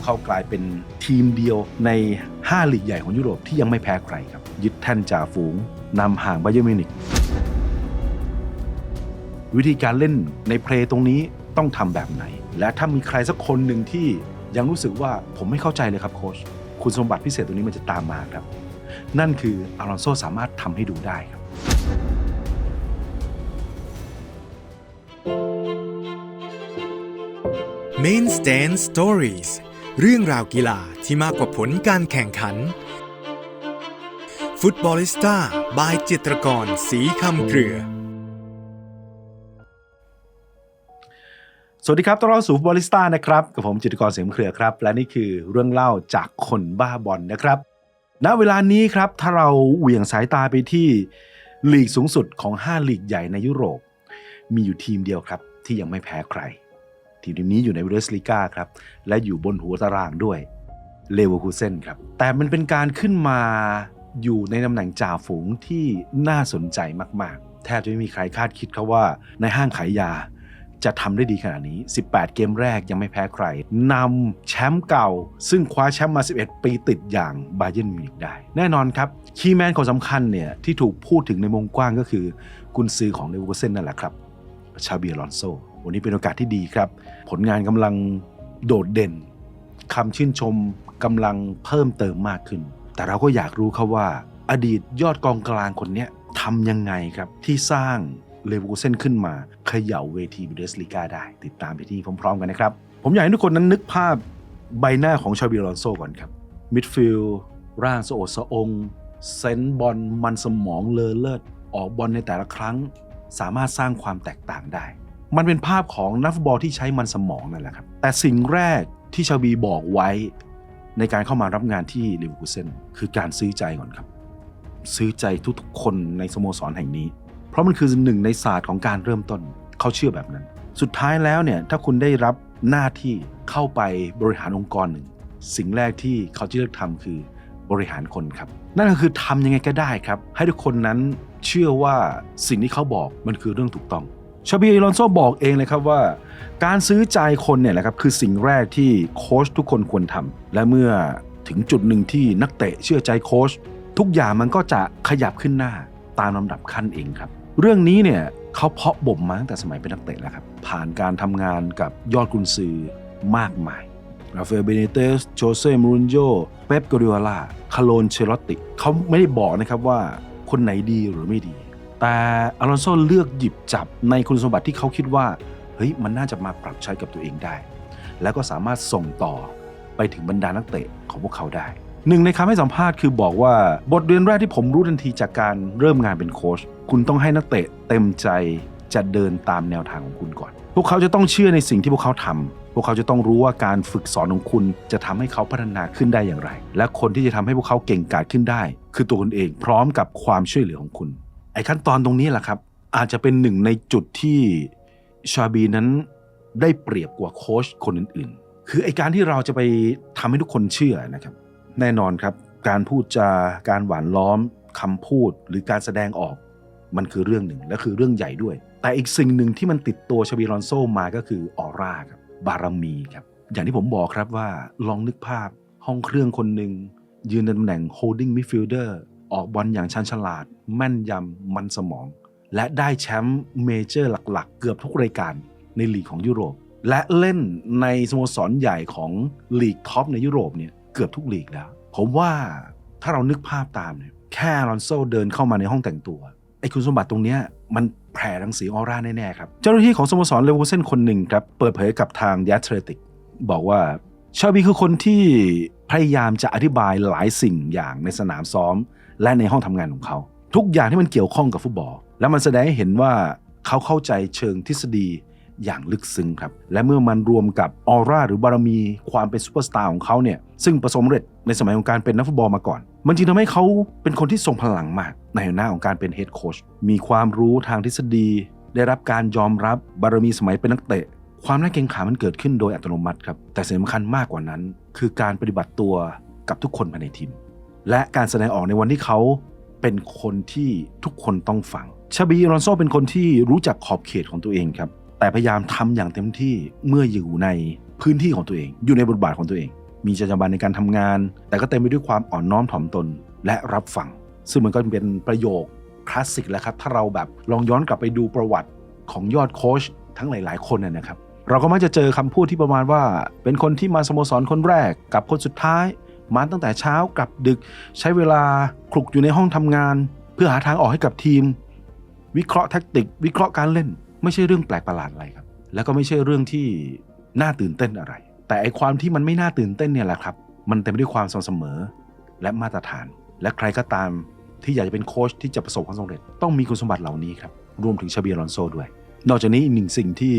วกเขากลายเป็นทีมเดียวใน 5 ลีกใหญ่ของยุโรปที่ยังไม่แพ้ใครครับ ยึดแท่นจ่าฝูงนำห่างไบเยอร์มิวนิกวิธีการเล่นในเพลย์ตรงนี้ต้องทำแบบไหน และถ้ามีใครสักคนหนึ่งที่ยังรู้สึกว่าผมไม่เข้าใจเลยครับโค้ชคุณสมบัติพิเศษตรงนี้มันจะตามมาครับ นั่นคืออารอนโซสามารถทำให้ดูได้ครับ Main Stand Stories เรื่องราวกีฬาที่มากกว่าผลการแข่งขัน ฟุตบอลิสต้าบายจิตรกรสีคำเครือ สวัสดีครับต้อนรับสู่ฟุตบอลิสต้านะครับกับผมจิตรกรเสียงเครือครับ และนี่คือเรื่องเล่าจากคนบ้าบอลนะครับ ณเวลานี้ครับถ้าเราเหวี่ยงสายตาไปที่ลีกสูงสุดของ 5 ลีกใหญ่ในยุโรป มีอยู่ทีมเดียวครับที่ยังไม่แพ้ใคร ทีมนี้อยู่ในเบรสลิก้าครับ และอยู่บนหัวตารางด้วยเลเวอร์คูเซนครับ แต่มันเป็นการขึ้นมาอยู่ในตำแหน่งจ่าฝูงที่น่าสนใจมาก ๆ แทบจะไม่มีใครคาดคิดครับว่าในห้างขายยาจะทำได้ดีขนาดนี้ 18 เกมแรกยังไม่แพ้ใคร นำแชมป์เก่า ซึ่งคว้าแชมป์มา 11 ปีติดอย่างบาเยนมิวนิกได้ แน่นอนครับ คีย์แมนคนสำคัญเนี่ยที่ถูกพูดถึงในวงกว้างก็คือ กุนซือของเลเวอร์คูเซนนั่นแหละครับชาเบียร์ลอนโซ วันนี้เป็นโอกาสที่ดีครับ ผลงานกำลังโดดเด่นคำชื่นชมกำลังเพิ่มเติมมากขึ้น แต่เราก็อยากรู้ครับว่า อดีตยอดกองกลางคนนี้ทำยังไงครับ ที่สร้างเลเวอร์คูเซนขึ้นมาเขย่าเวทีบูเดสลีกาได้ ติดตามไปที่พร้อมๆกันนะครับ ผมอยากให้ทุกคนนั้นนึกภาพใบหน้าของชาบียร์ลอนโซก่อนครับมิดฟิลด์ร่างสโอดสะองเซนบอลมันสมองเลอเลิศออกบอลในแต่ละครั้ง สามารถสร้างความแตกต่างได้ มันเป็นภาพของนักฟุตบอลที่ใช้มันสมองนั่นแหละครับ แต่สิ่งแรกที่ชาบีบอกไว้ในการเข้ามารับงานที่ลิเวอร์พูลเซนคือการซื้อใจก่อนครับ ซื้อใจทุกๆคนในสโมสรแห่งนี้ เพราะมันคือหนึ่งในศาสตร์ของการเริ่มต้นเขาเชื่อแบบนั้น สุดท้ายแล้วเนี่ยถ้าคุณได้รับหน้าที่เข้าไปบริหารองค์กรหนึ่ง สิ่งแรกที่เขาจะเลือกทำคือบริหารคนครับ นั่นก็คือทำยังไงก็ได้ครับ ให้ทุกคนนั้นเชื่อว่าสิ่งที่เขาบอกมันคือเรื่องถูกต้อง ชาบีอลอนโซบอกเองเลยครับว่า การซื้อใจคนเนี่ยแหละครับคือสิ่งแรกที่โค้ชทุกคนควรทำและเมื่อถึงจุดหนึ่งที่นักเตะเชื่อใจโค้ชทุกอย่างมันก็จะขยับขึ้นหน้าตามลำดับขั้นเองครับ เรื่องนี้เนี่ยเขาเพาะบ่มมาตั้งแต่สมัยเป็นนักเตะแล้วครับ ผ่านการทำงานกับยอดกุนซือมากมายราฟาเอลเบเนเตสโจเซ่มูรินโญ่เป๊ปก a ดิโอลาคาโลนเชลอตติเขาไม่ได้บอกนะครับว่าคนไหนดีหรือไม่ดี แต่อลอนโซเลือกหยิบจับในคุณสมบัติที่เขาคิดว่าเฮ้ยมันน่าจะมาปรับใช้กับตัวเองได้ แล้วก็สามารถส่งต่อไปถึงบรรดานักเตะของพวกเขาได้หนึ่งในคำให้สัมภาษณ์คือบอกว่าบทเรียนแรกที่ผมรู้ทันทีจากการเริ่มงานเป็นโค้ชคุณต้องให้นักเตะเต็มใจจะเดินตามแนวทางของคุณก่อน พวกเขาจะต้องเชื่อในสิ่งที่พวกเขาทำพวกเขาจะต้องรู้ว่าการฝึกสอนของคุณจะทำให้เขาพัฒนาขึ้นได้อย่างไร และคนที่จะทำให้พวกเขาเก่งกาจขึ้นได้ คือตัวคุณเองพร้อมกับความช่วยเหลือของคุณ ไอ้ขั้นตอนตรงนี้แหละครับ อาจจะเป็นหนึ่งในจุดที่ชาบีนั้นได้เปรียบกว่าโค้ชคนอื่นๆ คือไอ้การที่เราจะไปทำให้ทุกคนเชื่อนะครับ แน่นอนครับ การพูดจาการหวานล้อมคำพูดหรือการแสดงออก มันคือเรื่องหนึ่งและคือเรื่องใหญ่ด้วย แต่อีกสิ่งหนึ่งที่มันติดตัวชาบีลอนโซมาก็คือออร่าครับบารมีครับ อย่างที่ผมบอกครับว่าลองนึกภาพห้องเครื่องคนหนึ่งยืนในตำแหน่ง holding midfielder ออกบอลอย่างชันฉลาด แม่นยำมันสมอง และได้แชมป์เมเจอร์หลักๆ เกือบทุกรายการในลีกของยุโรป และเล่นในสโมสรใหญ่ของลีกท็อปในยุโรปเนี่ยเกือบทุกลีกแล้ว ผมว่าถ้าเรานึกภาพตามเนี่ยแค่ลอนโซเดินเข้ามาในห้องแต่งตัวไอ้คุณสมบัติตรงเนี้ยมันแผ่รังสีออร่าแน่ๆครับ เจ้าหน้าที่ของสโมสรเลเวอเซนคนหนึ่งครับ เปิดเผยกับทางยัตเทรติก บอกว่าชาบีคือคนที่พยายามจะอธิบายหลายสิ่งอย่างในสนามซ้อม และในห้องทำงานของเขา ทุกอย่างที่มันเกี่ยวข้องกับฟุตบอล และมันแสดงให้เห็นว่าเขาเข้าใจเชิงทฤษฎีอย่างลึกซึ้งครับ และเมื่อมันรวมกับออร่าหรือบารมีความเป็นซูเปอร์สตาร์ของเขาเนี่ย ซึ่งประสบความเร็จในสมัยของการเป็นนักฟุตบอลมาก่อน มันจึงทำให้เขาเป็นคนที่ทรงพลังมาก ในหน้าของการเป็นเฮดโค้ช มีความรู้ทางทฤษฎี ได้รับการยอมรับบารมีสมัยเป็นนักเตะ ความน่าเกรงขามมันเกิดขึ้นโดยอัตโนมัติครับ แต่สิ่งสำคัญมากกว่านั้น คือการปฏิบัติตัวกับทุกคนภายในทีม และการแสดงออกในวันที่เขาเป็นคนที่ทุกคนต้องฟังชาบีรอนโซเป็นคนที่รู้จักขอบเขตของตัวเองครับ แต่พยายามทำอย่างเต็มที่เมื่ออยู่ในพื้นที่ของตัวเอง อยู่ในบทบาทของตัวเอง มีจรรยาบรรณในการทำงาน แต่ก็เต็มไปด้วยความอ่อนน้อมถ่อมตนและรับฟัง ซึ่งมันก็เป็นประโยคคลาสสิกแล้วครับ ถ้าเราแบบลองย้อนกลับไปดูประวัติของยอดโค้ชทั้งหลาย ๆ คนนะนะครับ เราก็มักจะเจอคำพูดที่ประมาณว่า เป็นคนที่มาสโมสรคนแรกกับคนสุดท้าย มาตั้งแต่เช้ากลับดึก ใช้เวลาคลุกอยู่ในห้องทำงาน เพื่อหาทางออกให้กับทีม วิเคราะห์แท็กติก วิเคราะห์การเล่น ไม่ใช่เรื่องแปลกประหลาดอะไรครับ แล้วก็ไม่ใช่เรื่องที่น่าตื่นเต้นอะไร แต่ไอความที่มันไม่น่าตื่นเต้นเนี่ยแหละครับ มันเต็มไปด้วยความสม่ำเสมอ และมาตรฐาน และใครก็ตามที่อยากจะเป็นโค้ชที่จะประสบความสำเร็จ ต้องมีคุณสมบัติเหล่านี้ครับรวมถึงชาเบียร์ลอนโซด้วย นอกจากนี้อีกหนึ่งสิ่งที่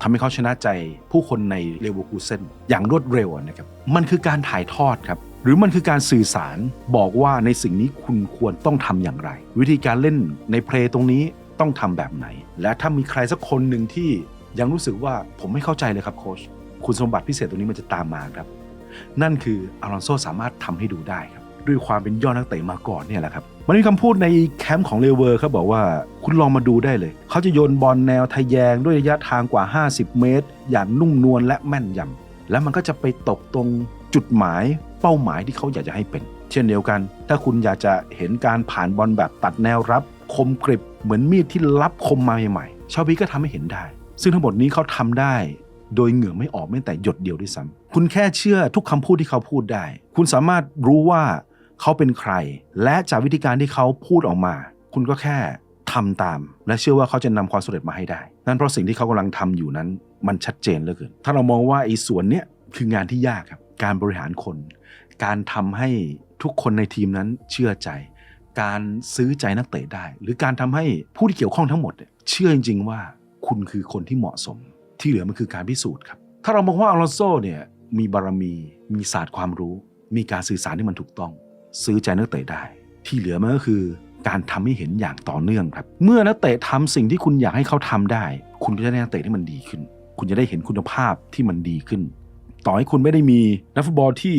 ทำให้เขาชนะใจผู้คนในเลเวอร์คูเซนอย่างรวดเร็วนะครับ มันคือการถ่ายทอดครับ หรือมันคือการสื่อสารบอกว่าในสิ่งนี้คุณควรต้องทำอย่างไร วิธีการเล่นในเพลย์ตรงนี้ต้องทำแบบไหน และถ้ามีใครสักคนหนึ่งที่ยังรู้สึกว่าผมไม่เข้าใจเลยครับโค้ชคุณสมบัติพิเศษตรงนี้มันจะตามมาครับ นั่นคืออารอนโซสามารถทำให้ดูได้ครับ ด้วยความเป็นยอดนักเตะมาก่อนเนี่ยแหละครับมันมีคำพูดในแคมป์ของเลเวอร์เขาบอกว่าคุณลองมาดูได้เลย เขาจะโยนบอลแนวทะแยงด้วยระยะทางกว่า 50 เมตร อย่างนุ่มนวลและแม่นยำแล้วมันก็จะไปตกตรง จุดหมายเป้าหมายที่เขาอยากจะให้เป็น เช่นเดียวกัน ถ้าคุณอยากจะเห็นการผ่านบอลแบบตัดแนวรับ คมกริบเหมือนมีดที่รับคมมาใหม่ๆชาวบีก็ทำให้เห็นได้ ซึ่งทั้งหมดนี้เขาทำได้ โดยเหงื่อไม่ออกแม้แต่หยดเดียวด้วยซ้ำคุณแค่เชื่อทุกคำพูดที่เขาพูดได้ คุณสามารถรู้ว่าเขาเป็นใคร และจากวิธีการที่เขาพูดออกมา คุณก็แค่ทำตาม และเชื่อว่าเขาจะนำความสำเร็จมาให้ได้ นั่นเพราะสิ่งที่เขากำลังทำอยู่นั้น มันชัดเจนเหลือเกิน ถ้าเรามองว่าไอ้ส่วนเนี้ยคืองานที่ยากครับ การบริหารคน การทำให้ทุกคนในทีมนั้นเชื่อใจ การซื้อใจนักเตะได้ หรือการทำให้ผู้ที่เกี่ยวข้องทั้งหมดเนี่ยเชื่อจริง ๆ ว่าคุณคือคนที่เหมาะสม ที่เหลือมันคือการพิสูจน์ครับ ถ้าเรามองว่าอลอนโซเนี่ยมีบารมี มีศาสตร์ความรู้ มีการสื่อสารที่มันถูกต้อง ซื้อใจนักเตะได้ ที่เหลือมันก็คือการทำให้เห็นอย่างต่อเนื่องครับ เมื่อนักเตะทำสิ่งที่คุณอยากให้เขาทำได้ คุณก็จะได้นักเตะที่มันดีขึ้น คุณจะได้เห็นคุณภาพที่มันดีขึ้น ต่อให้คุณไม่ได้มีนักฟุตบอลที่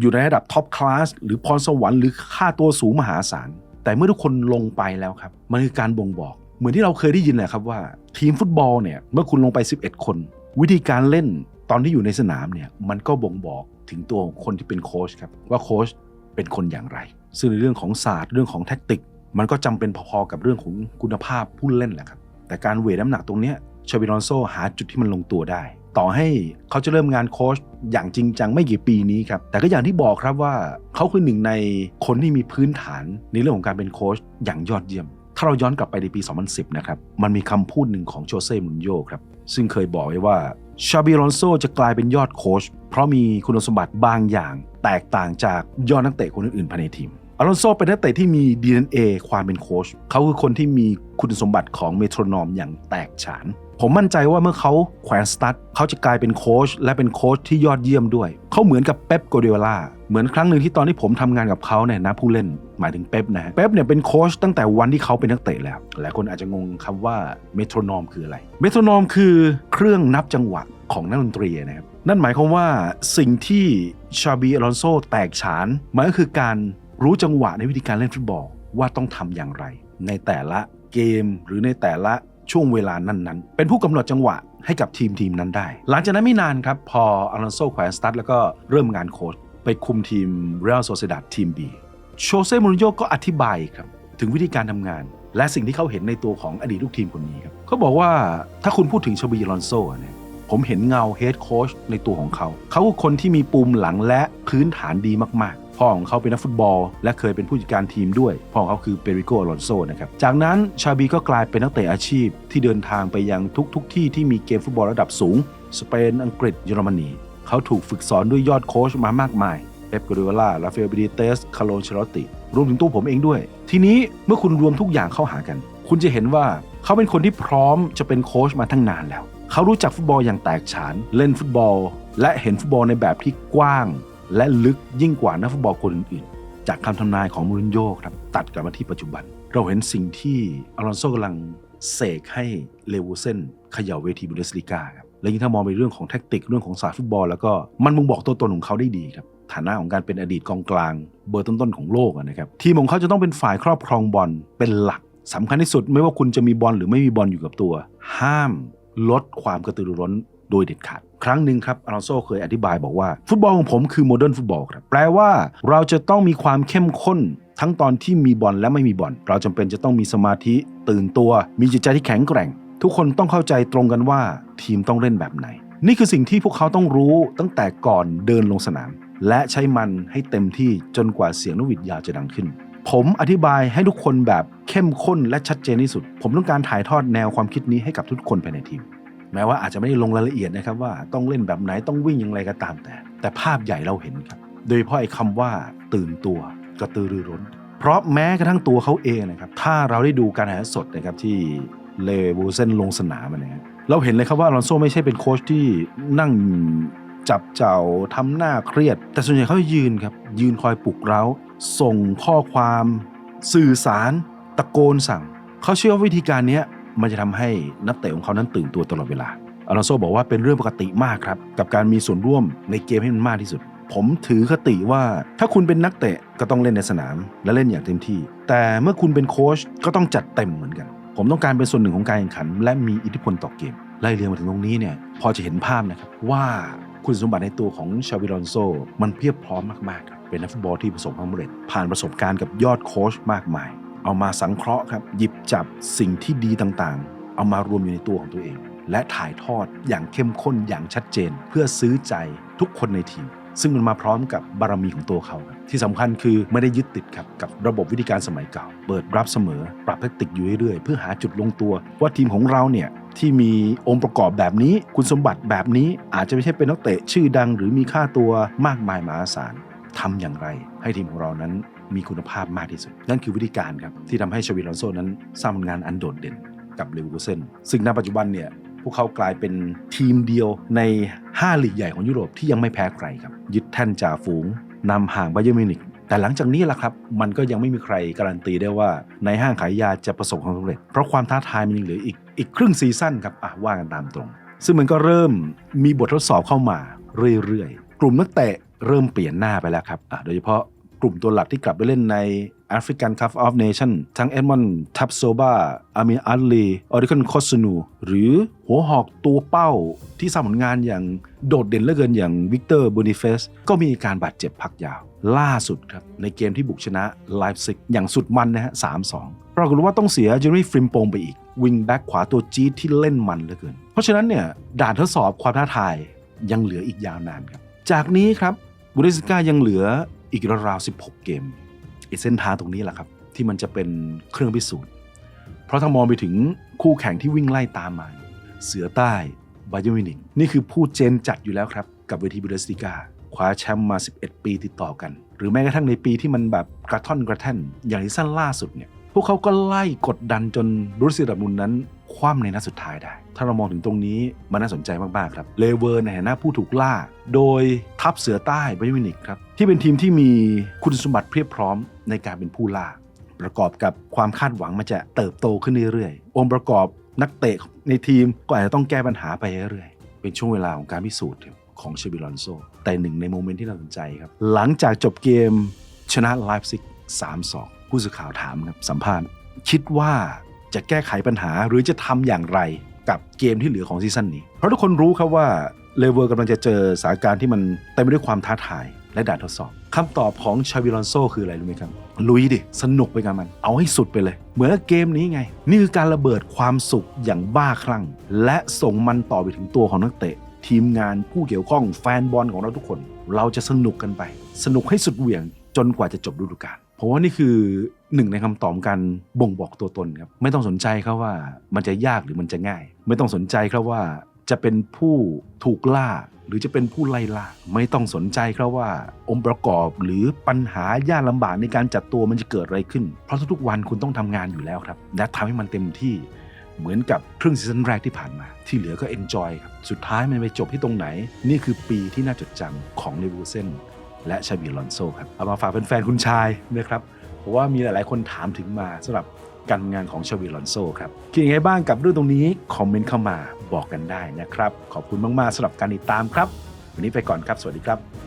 อยู่ในระดับท็อปคลาสหรือพรสวรรค์หรือค่าตัวสูงมหาศาล แต่เมื่อทุกคนลงไปแล้วครับ มันคือการบ่งบอก เหมือนที่เราเคยได้ยินแหละครับว่า ทีมฟุตบอลเนี่ยเมื่อคุณลงไป 11 คน วิธีการเล่นตอนที่อยู่ในสนามเนี่ยมันก็บ่งบอกถึงตัวคนที่เป็นโค้ชครับว่าโค้ชเป็นคนอย่างไร ซึ่งในเรื่องของศาสตร์เรื่องของแท็กติก มันก็จำเป็นพอๆกับเรื่องของคุณภาพผู้เล่นแหละครับแต่การเวทน้ำหนักตรงเนี้ยชาบิลอนโซหาจุดที่มันลงตัวได้ ต่อให้เขาจะเริ่มงานโค้ชอย่างจริงจังไม่กี่ปีนี้ครับ แต่ก็อย่างที่บอกครับว่าเขาคือหนึ่งในคนที่มีพื้นฐานในเรื่องของการเป็นโค้ชอย่างยอดเยี่ยม ถ้าเราย้อนกลับไปในปี 2010 นะครับ มันมีคำพูดหนึ่งของโจเซ่มุนโยครับ ซึ่งเคยบอกไว้ว่าชาบิลอนโซจะกลายเป็นยอดโค้ชเพราะมีคุณสมบัติบางอย่าง แตกต่างจากยอดนักเตะคนอื่นๆภายในทีม อลอนโซเป็นนักเตะที่มี DNA ความเป็นโค้ชเขาคือคนที่มีคุณสมบัติของเมโทรนอมอย่างแตกฉาน ผมมั่นใจว่าเมื่อเขาแขวนสตั๊ดเขาจะกลายเป็นโค้ชและเป็นโค้ชที่ยอดเยี่ยมด้วย เขาเหมือนกับเป๊ปโกเดโอลาเหมือนครั้งหนึ่งที่ตอนที่ผมทำงานกับเขาเนี่ยนะผู้เล่นหมายถึงเป๊ปนะฮะเป๊ปเนี่ยเป็นโค้ชตั้งแต่วันที่เขาเป็นนักเตะแล้วหลายคนอาจจะงงคำว่าเมโทรนอมคืออะไรเมโทรนอมคือเครื่องนับจังหวะของนักดนตรีนะครับนั่นหมายความว่าสิ่งที่ชาบีอลอนโซแตกฉานมันก็คือการ รู้จังหวะในวิธีการเล่นฟุตบอลว่าต้องทำอย่างไร ในแต่ละเกมหรือในแต่ละช่วงเวลานั้นๆ เป็นผู้กำหนดจังหวะให้กับทีมทีมนั้นได้ หลังจากนั้นไม่นานครับ พออลอนโซแขวนสตัดแล้วก็เริ่มงานโค้ชไปคุมทีมเรอัลโซเซดัดทีมบีโชเซ่มูรินโญ่ก็อธิบายครับ ถึงวิธีการทำงาน และสิ่งที่เขาเห็นในตัวของอดีตลูกทีมคนนี้ครับเขาบอกว่าถ้าคุณพูดถึงชบีอลอนโซเนี่ยผมเห็นเงาเฮดโค้ชในตัวของเขา เขาคือคนที่มีปูมหลังและพื้นฐานดีมากๆ พ่อของเขาเป็นนักฟุตบอล และเคยเป็นผู้จัดการทีมด้วย พ่อของเขาคือเปริโกอลอนโซนะครับ จากนั้นชาบีก็กลายเป็นนักเตะอาชีพ ที่เดินทางไปยังทุกๆที่ที่มีเกมฟุตบอลระดับสูง สเปน อังกฤษ เยอรมนี เขาถูกฝึกสอนด้วยยอดโค้ชมามากมาย เป๊ปกัวเดโอลาลาเฟลบิดิเตส คาร์โลเชลติ รวมถึงตัวผมเองด้วย ทีนี้เมื่อคุณรวมทุกอย่างเข้าหากัน คุณจะเห็นว่าเขาเป็นคนที่พร้อมจะเป็นโค้ชมาตั้งนานแล้ว เขารู้จักฟุตบอลอย่างแตกฉาน เล่นฟุตบอล และเห็นฟุตบอลในแบบที่กว้าง และลึกยิ่งกว่านักฟุตบอลคนอื่นๆ จากคำทำนายของมูรินโญ่ครับตัดกลับมาที่ปัจจุบัน เราเห็นสิ่งที่อลอนโซกำลังเสกให้เลวูเซนเขย่าเวทีบุนเดสลีกาครับและยิ่งถ้ามองไปเรื่องของแท็กติกเรื่องของศาสตร์ฟุตบอล แล้วก็มันมึงบอกตัวตนของเขาได้ดีครับฐานะของการเป็นอดีตกองกลาง เบอร์ต้นๆของโลกนะครับทีมของเขาจะต้องเป็นฝ่ายครอบครองบอลเป็นหลักสำคัญที่สุดไม่ว่าคุณจะมีบอลหรือไม่มีบอลอยู่กับตัว ห้ามลดความกระตือรือร้น โดยเด็ดขาด ครั้งหนึ่งครับอลอนโซเคยอธิบายบอกว่า ฟุตบอลของผมคือโมเดิร์นฟุตบอลครับแปลว่าเราจะต้องมีความเข้มข้นทั้งตอนที่มีบอลและไม่มีบอลเราจำเป็นจะต้องมีสมาธิตื่นตัว มีจิตใจที่แข็งแกร่ง ทุกคนต้องเข้าใจตรงกันว่าทีมต้องเล่นแบบไหน นี่คือสิ่งที่พวกเขาต้องรู้ตั้งแต่ก่อนเดินลงสนาม และใช้มันให้เต็มที่จนกว่าเสียงนกหวีดยาวจะดังขึ้น ผมอธิบายให้ทุกคนแบบเข้มข้นและชัดเจนที่สุด ผมต้องการถ่ายทอดแนวความคิดนี้ให้กับทุกคนภายในทีม แม้ว่าอาจจะไม่ได้ลงรายละเอียดนะครับว่าต้องเล่นแบบไหนต้องวิ่งอย่างไรก็ตามแต่ แต่ภาพใหญ่เราเห็นครับ โดยเฉพาะไอ้คำว่าตื่นตัวกระตือรือร้น เพราะแม้กระทั่งตัวเขาเองนะครับถ้าเราได้ดูการถ่ายสดนะครับที่เลวูเซนลงสนามนะครับเราเห็นเลยครับว่าอลอนโซไม่ใช่เป็นโค้ชที่นั่งจับเจ้าทำหน้าเครียด แต่ส่วนใหญ่เขาจะยืนครับยืนคอยปลุกเร้า ส่งข้อความ สื่อสาร ตะโกนสั่ง เขาเชื่อว่าวิธีการเนี้ย มันจะทำให้นักเตะของเขานั้นตื่นตัวตลอดเวลาอลอนโซบอกว่าเป็นเรื่องปกติมากครับกับการมีส่วนร่วมในเกมให้มันมากที่สุด ผมถือคติว่าถ้าคุณเป็นนักเตะก็ต้องเล่นในสนาม และเล่นอย่างเต็มที่ แต่เมื่อคุณเป็นโค้ชก็ต้องจัดเต็มเหมือนกัน ผมต้องการเป็นส่วนหนึ่งของการแข่งขัน และมีอิทธิพลต่อเกมไล่เรียงมาถึงตรงนี้เนี่ยพอจะเห็นภาพนะครับว่าคุณสมบัติในตัวของชาวิลอนโซ มันเพียบพร้อมมากๆครับเป็นนักฟุตบอลที่ประสบความสำเร็จผ่านประสบการณ์กับยอดโค้ชมากมาย เอามาสังเคราะห์ครับหยิบจับสิ่งที่ดีต่างๆ เอามารวมอยู่ในตัวของตัวเอง และถ่ายทอดอย่างเข้มข้นอย่างชัดเจน เพื่อซื้อใจทุกคนในทีม ซึ่งมันมาพร้อมกับบารมีของตัวเขาครับที่สำคัญคือไม่ได้ยึดติดครับกับระบบวิธีการสมัยเก่า เปิดรับเสมอ ปรับแทคติกอยู่เรื่อยๆ เพื่อหาจุดลงตัว ว่าทีมของเราเนี่ยที่มีองค์ประกอบแบบนี้ คุณสมบัติแบบนี้อาจจะไม่ใช่เป็นนักเตะชื่อดัง หรือมีค่าตัวมากมายมหาศาลทำอย่างไร ให้ทีมของเรานั้น มีคุณภาพมากที่สุด นั่นคือวิธีการครับ ที่ทำให้ชวิลอนโซนั้นสร้างผลงานอันโดดเด่นกับเลเวอร์คูเซนซึ่งณปัจจุบันเนี่ยพวกเขากลายเป็นทีมเดียวใน 5 ลีกใหญ่ของยุโรปที่ยังไม่แพ้ใครครับ ยึดแท่นจ่าฝูงนำห่างไบเยอร์มิวนิกแต่หลังจากนี้ล่ะครับ มันก็ยังไม่มีใครการันตีได้ว่าในห้างขายยาจะประสบความสำเร็จ เพราะความท้าทายมันยังเหลืออีกอีกครึ่งซีซั่นครับอะว่ากันตามตรง ซึ่งมันก็เริ่มมีบททดสอบเข้ามาเรื่อยๆ กลุ่มนักเตะเริ่มเปลี่ยนหน้าไปแล้วครับอะโดยเฉพาะ กลุ่มตัวหลักที่กลับไปเล่นใน African Cup of Nation ทั้งเอ็ดมอนทับโซบาอามิอัลลีออริคอนคอสนูหรือหัวหอกตัวเป้าที่สร้างผลงานอย่างโดดเด่นเหลือเกินอย่างวิกเตอร์บูนิเฟสก็มีอาการบาดเจ็บพักยาว ล่าสุดครับ ในเกมที่บุกชนะไลฟ์ซิกอย่างสุดมันนะฮะ3-2ปรากฏว่าต้องเสียเจอร์รี่ฟริมโปงไปอีก วิงแบ็กขวาตัวจี๊ดที่เล่นมันเหลือเกิน เพราะฉะนั้นเนี่ยด่านทดสอบความท้าทายยังเหลืออีกยาวนานครับจากนี้ครับบูริสกายังเหลือ อีกราวๆ16 เกมไอเส้นทางตรงนี้แหละครับ ที่มันจะเป็นเครื่องพิสูจน์ เพราะถ้ามองไปถึงคู่แข่งที่วิ่งไล่ตามมา เสือใต้บาเยอร์มินิกนี่คือผู้เจนจัดอยู่แล้วครับ กับเวทีบูเดสติกาคว้าแชมป์มา 11 ปีติดต่อกัน หรือแม้กระทั่งในปีที่มันแบบกระท่อนกระแท่น อย่างที่สั้นล่าสุดเนี่ย วกเขาก็ไล่กดดันจนบรูเซียดอร์ทมุนนั้นคว่ำในนัดสุดท้ายได้ ถ้าเรามองถึงตรงนี้มันน่าสนใจมากๆครับ เลเวอร์ในฐานะผู้ถูกล่า โดยทัพเสือใต้ไบเยอร์มินิกครับ ที่เป็นทีมที่มีคุณสมบัติเพียบพร้อมในการเป็นผู้ล่า ประกอบกับความคาดหวังมันจะเติบโตขึ้นเรื่อยๆ องค์ประกอบนักเตะในทีมก็อาจจะต้องแก้ปัญหาไปเรื่อยๆ เป็นช่วงเวลาของการพิสูจน์ของเชบิลอนโซ แต่หนึ่งในโมเมนต์ที่น่าสนใจครับ หลังจากจบเกมชนะไลฟ์ซิก3-2 ผู้สื่อข่าวถามครับสัมภาษณ์คิดว่าจะแก้ไขปัญหาหรือจะทำอย่างไรกับเกมที่เหลือของซีซั่นนี้ เพราะทุกคนรู้ครับว่าเลเวอร์กำลังจะเจอสถานการณ์ที่มันเต็มไปด้วยความท้าทายและด่านทดสอบคำตอบของชาวิลอนโซคืออะไรรู้ไหมครับ ลุยดิ สนุกไปกับมัน เอาให้สุดไปเลย เหมือนเกมนี้ไง นี่คือการระเบิดความสุขอย่างบ้าคลั่ง และส่งมันต่อไปถึงตัวของนักเตะ ทีมงานผู้เกี่ยวข้องแฟนบอลของเราทุกคน เราจะสนุกกันไป สนุกให้สุดเหวี่ยงจนกว่าจะจบฤดูกาล เพราะว่านี่คือหนึ่งในคำตอบการบ่งบอกตัวตนครับไม่ต้องสนใจครับว่ามันจะยากหรือมันจะง่าย ไม่ต้องสนใจครับว่าจะเป็นผู้ถูกล่า หรือจะเป็นผู้ไล่ล่า ไม่ต้องสนใจครับว่า องค์ประกอบหรือปัญหายากลำบากในการจัดตัวมันจะเกิดอะไรขึ้น เพราะทุกๆวันคุณต้องทำงานอยู่แล้วครับและทำให้มันเต็มที่เหมือนกับครึ่งซีซั่นแรกที่ผ่านมา ที่เหลือก็เอนจอยครับ สุดท้ายมันไปจบที่ตรงไหน นี่คือปีที่น่าจดจำของเลวูเซน และชาบีลอนโซครับเอามาฝากแฟนๆคุณชายนะครับเพราะว่ามีหลายๆคนถามถึงมาสำหรับการงานของชาบีลอนโซครับคิดยังไงบ้างกับเรื่องตรงนี้ คอมเมนต์เข้ามาบอกกันได้นะครับ ขอบคุณมาก ๆสำหรับการติดตามครับ วันนี้ไปก่อนครับ สวัสดีครับ